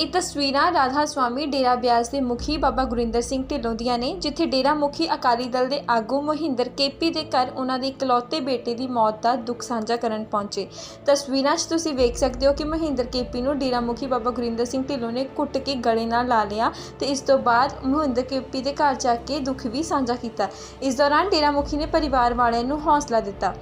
ਇਹ ਤਸਵੀਰਾਂ ਰਾਧਾ ਸਵਾਮੀ ਡੇਰਾ ਬਿਆਸ ਦੇ ਮੁਖੀ ਬਾਬਾ ਗੁਰਿੰਦਰ ਸਿੰਘ ਢਿੱਲੋਂ ਦੀਆਂ ਨੇ, ਜਿੱਥੇ ਡੇਰਾ ਮੁਖੀ ਅਕਾਲੀ ਦਲ ਦੇ ਆਗੂ ਮਹਿੰਦਰ ਕੇਪੀ ਦੇ ਘਰ ਉਹਨਾਂ ਦੇ ਇਕਲੌਤੇ ਬੇਟੇ ਦੀ ਮੌਤ ਦਾ ਦੁੱਖ ਸਾਂਝਾ ਕਰਨ ਪਹੁੰਚੇ। ਤਸਵੀਰਾਂ 'ਚ ਤੁਸੀਂ ਵੇਖ ਸਕਦੇ ਹੋ ਕਿ ਮਹਿੰਦਰ ਕੇਪੀ ਨੂੰ ਡੇਰਾ ਮੁਖੀ ਬਾਬਾ ਗੁਰਿੰਦਰ ਸਿੰਘ ਢਿੱਲੋਂ ਨੇ ਕੁੱਟ ਕੇ ਗਲੇ ਨਾਲ ਲਾ ਲਿਆ ਤੇ ਇਸ ਤੋਂ ਬਾਅਦ ਮਹਿੰਦਰ ਕੇਪੀ ਦੇ ਘਰ ਜਾ ਕੇ ਦੁੱਖ ਵੀ ਸਾਂਝਾ ਕੀਤਾ। ਇਸ ਦੌਰਾਨ ਡੇਰਾ ਮੁਖੀ ਨੇ ਪਰਿਵਾਰ ਵਾਲਿਆਂ ਨੂੰ ਹੌਸਲਾ ਦਿੱਤਾ।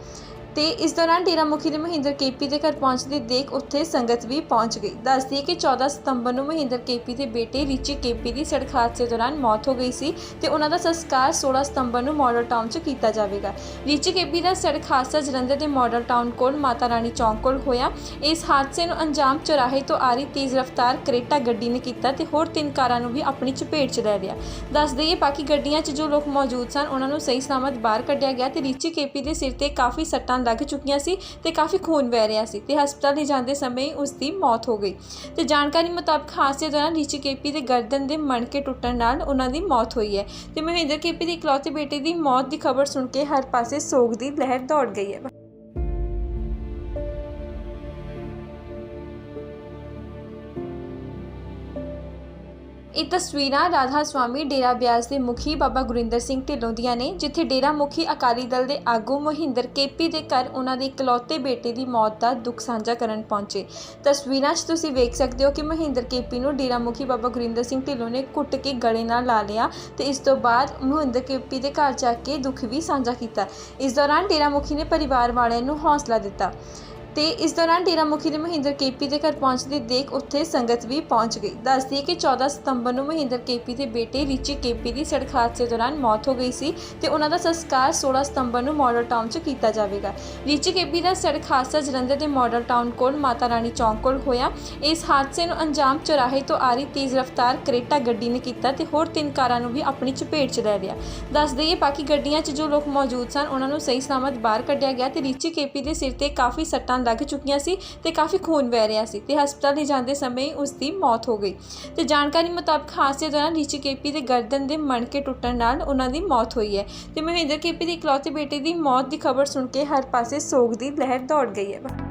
ਤੇ ਇਸ ਦੌਰਾਨ ਡੇਰਾ ਮੁਖੀ ਦੇ ਮਹਿੰਦਰ ਕੇਪੀ ਦੇ ਘਰ ਪਹੁੰਚਦੇ ਦੇਖ ਉੱਥੇ ਸੰਗਤ ਵੀ ਪਹੁੰਚ ਗਈ। ਦੱਸਦੀ ਹੈ ਕਿ 14 ਸਤੰਬਰ ਨੂੰ ਮਹਿੰਦਰ ਕੇਪੀ ਦੇ ਬੇਟੇ ਰਿਚੀ ਕੇਪੀ ਦੀ ਸੜਕ ਹਾਦਸੇ ਦੌਰਾਨ ਮੌਤ ਹੋ ਗਈ ਸੀ ਤੇ ਉਹਨਾਂ ਦਾ ਸੰਸਕਾਰ 16 ਸਤੰਬਰ ਨੂੰ ਮਾਡਲ ਟਾਊਨ 'ਚ ਕੀਤਾ ਜਾਵੇਗਾ। ਰਿਚੀ ਕੇਪੀ ਦਾ ਸੜਕ ਹਾਦਸਾ ਜਲੰਧਰ ਦੇ ਮਾਡਲ ਟਾਊਨ ਕੋਲ ਮਾਤਾ ਰਾਣੀ ਚੌਂਕ ਕੋਲ ਹੋਇਆ। ਇਸ ਹਾਦਸੇ ਨੂੰ ਅੰਜਾਮ ਚੌਰਾਹੇ ਤੋਂ ਆ ਰਹੀ ਤੇਜ਼ ਰਫ਼ਤਾਰ ਕਰੇਟਾ ਗੱਡੀ ਨੇ ਕੀਤਾ ਤੇ ਹੋਰ ਤਿੰਨ ਕਾਰਾਂ ਨੂੰ ਵੀ ਆਪਣੀ ਚਪੇਟ 'ਚ ਲੈ ਲਿਆ। ਦੱਸ ਦਈਏ ਬਾਕੀ ਗੱਡੀਆਂ 'ਚ ਜੋ ਲੋਕ ਮੌਜੂਦ ਸਨ, ਉਹਨਾਂ ਨੂੰ ਸਹੀ ਸਲਾਮਤ ਬਾਹਰ ਕੱਢਿਆ ਗਿਆ ਤੇ ਰਿਚੀ ਕੇਪੀ ਦੇ ਸਿਰ ਤੇ ਕਾਫੀ ਸੱਟਾਂ ਲੱਗ ਚੁੱਕੀਆਂ ਸੀ ਤੇ ਕਾਫੀ ਖੂਨ ਵਹਿ ਰਿਹਾ ਸੀ ਤੇ ਹਸਪਤਾਲ ਲੈ ਜਾਂਦੇ ਸਮੇਂ ਹੀ ਉਸ ਦੀ ਮੌਤ ਹੋ ਗਈ। ਤੇ ਜਾਣਕਾਰੀ ਮੁਤਾਬਕ ਹਾਦਸੇ ਦੌਰਾਨ ਰਿਚੀ ਕੇਪੀ ਦੇ ਗਰਦਨ ਦੇ ਮਣਕੇ ਟੁੱਟਣ ਨਾਲ ਉਹਨਾਂ ਦੀ ਮੌਤ ਹੋਈ ਹੈ ਤੇ ਮਹਿੰਦਰ ਕੇਪੀ ਦੇ ਇਕਲੌਤੇ ਬੇਟੇ ਦੀ ਮੌਤ ਦੀ ਖਬਰ ਸੁਣ ਕੇ ਹਰ ਪਾਸੇ ਸੋਗ ਦੀ ਲਹਿਰ ਦੌੜ ਗਈ ਹੈ। ਇਹ ਤਸਵੀਰਾਂ ਰਾਧਾ ਸਵਾਮੀ ਡੇਰਾ ਬਿਆਸ ਦੇ ਮੁਖੀ ਬਾਬਾ ਗੁਰਿੰਦਰ ਸਿੰਘ ਢਿੱਲੋਂ ਦੀਆਂ ਨੇ, ਜਿੱਥੇ ਡੇਰਾ ਮੁਖੀ ਅਕਾਲੀ ਦਲ ਦੇ ਆਗੂ ਮਹਿੰਦਰ ਕੇਪੀ ਦੇ ਘਰ ਉਹਨਾਂ ਦੇ ਇਕਲੌਤੇ ਬੇਟੇ ਦੀ ਮੌਤ ਦਾ ਦੁੱਖ ਸਾਂਝਾ ਕਰਨ ਪਹੁੰਚੇ। ਤਸਵੀਰਾਂ 'ਚ ਤੁਸੀਂ ਵੇਖ ਸਕਦੇ ਹੋ ਕਿ ਮਹਿੰਦਰ ਕੇਪੀ ਨੂੰ ਡੇਰਾ ਮੁਖੀ ਬਾਬਾ ਗੁਰਿੰਦਰ ਸਿੰਘ ਢਿੱਲੋਂ ਨੇ ਕੁੱਟ ਕੇ ਗਲੇ ਨਾਲ ਲਾ ਲਿਆ ਤੇ ਇਸ ਤੋਂ ਬਾਅਦ ਮਹਿੰਦਰ ਕੇਪੀ ਦੇ ਘਰ ਜਾ ਕੇ ਦੁੱਖ ਵੀ ਸਾਂਝਾ ਕੀਤਾ। ਇਸ ਦੌਰਾਨ ਡੇਰਾ ਮੁਖੀ ਨੇ ਪਰਿਵਾਰ ਵਾਲਿਆਂ ਨੂੰ ਹੌਸਲਾ ਦਿੱਤਾ। ਤੇ ਇਸ ਦੌਰਾਨ ਡੇਰਾ ਮੁਖੀ ਦੇ ਮਹਿੰਦਰ ਕੇਪੀ ਦੇ ਘਰ ਪਹੁੰਚਦੇ ਦੇਖ ਉੱਥੇ ਸੰਗਤ ਵੀ ਪਹੁੰਚ ਗਈ। ਦੱਸਦੀ ਹੈ ਕਿ 14 ਸਤੰਬਰ ਨੂੰ ਮਹਿੰਦਰ ਕੇਪੀ ਦੇ ਬੇਟੇ ਰਿਚੀ ਕੇਪੀ ਦੀ ਸੜਕ ਹਾਦਸੇ ਦੌਰਾਨ ਮੌਤ ਹੋ ਗਈ ਸੀ ਤੇ ਉਹਨਾਂ ਦਾ ਸੰਸਕਾਰ 16 ਸਤੰਬਰ ਨੂੰ ਮਾਡਲ ਟਾਊਨ 'ਚ ਕੀਤਾ ਜਾਵੇਗਾ। ਰਿਚੀ ਕੇਪੀ ਦਾ ਸੜਕ ਹਾਦਸਾ ਜਲੰਧਰ ਦੇ ਮਾਡਲ ਟਾਊਨ ਕੋਲ ਮਾਤਾ ਰਾਣੀ ਚੌਂਕ ਕੋਲ ਹੋਇਆ। ਇਸ ਹਾਦਸੇ ਨੂੰ ਅੰਜਾਮ ਚੌਰਾਹੇ ਤੋਂ ਆ ਰਹੀ ਤੇਜ਼ ਰਫ਼ਤਾਰ ਕਰੇਟਾ ਗੱਡੀ ਨੇ ਕੀਤਾ ਤੇ ਹੋਰ ਤਿੰਨ ਕਾਰਾਂ ਨੂੰ ਵੀ ਆਪਣੀ ਚਪੇਟ 'ਚ ਲੈ ਲਿਆ। ਦੱਸ ਦਈਏ ਬਾਕੀ ਗੱਡੀਆਂ 'ਚ ਜੋ ਲੋਕ ਮੌਜੂਦ ਸਨ, ਉਹਨਾਂ ਨੂੰ ਸਹੀ ਸਲਾਮਤ ਬਾਹਰ ਕੱਢਿਆ ਗਿਆ ਤੇ ਰਿਚੀ ਕੇਪੀ ਦੇ ਸਿਰ ਤੇ ਕਾਫੀ ਸੱਟਾਂ ਲੱਗ ਚੁੱਕੀਆਂ ਸੀ ਤੇ ਕਾਫੀ ਖੂਨ ਵਹਿ ਰਿਹਾ ਸੀ ਤੇ ਹਸਪਤਾਲ ਲੈ ਜਾਂਦੇ ਸਮੇਂ ਹੀ ਉਸ ਦੀ ਮੌਤ ਹੋ ਗਈ। ਤੇ ਜਾਣਕਾਰੀ ਮੁਤਾਬਕ ਹਾਦਸੇ ਦੌਰਾਨ ਰਿਚੀ ਕੇਪੀ ਦੇ ਗਰਦਨ ਦੇ ਮਣਕੇ ਟੁੱਟਣ ਨਾਲ ਉਹਨਾਂ ਦੀ ਮੌਤ ਹੋਈ ਹੈ ਤੇ ਮਹਿੰਦਰ ਕੇਪੀ ਦੇ ਇਕਲੌਤੇ ਬੇਟੇ ਦੀ ਮੌਤ ਦੀ ਖਬਰ ਸੁਣ ਕੇ ਹਰ ਪਾਸੇ ਸੋਗ ਦੀ ਲਹਿਰ ਦੌੜ ਗਈ ਹੈ।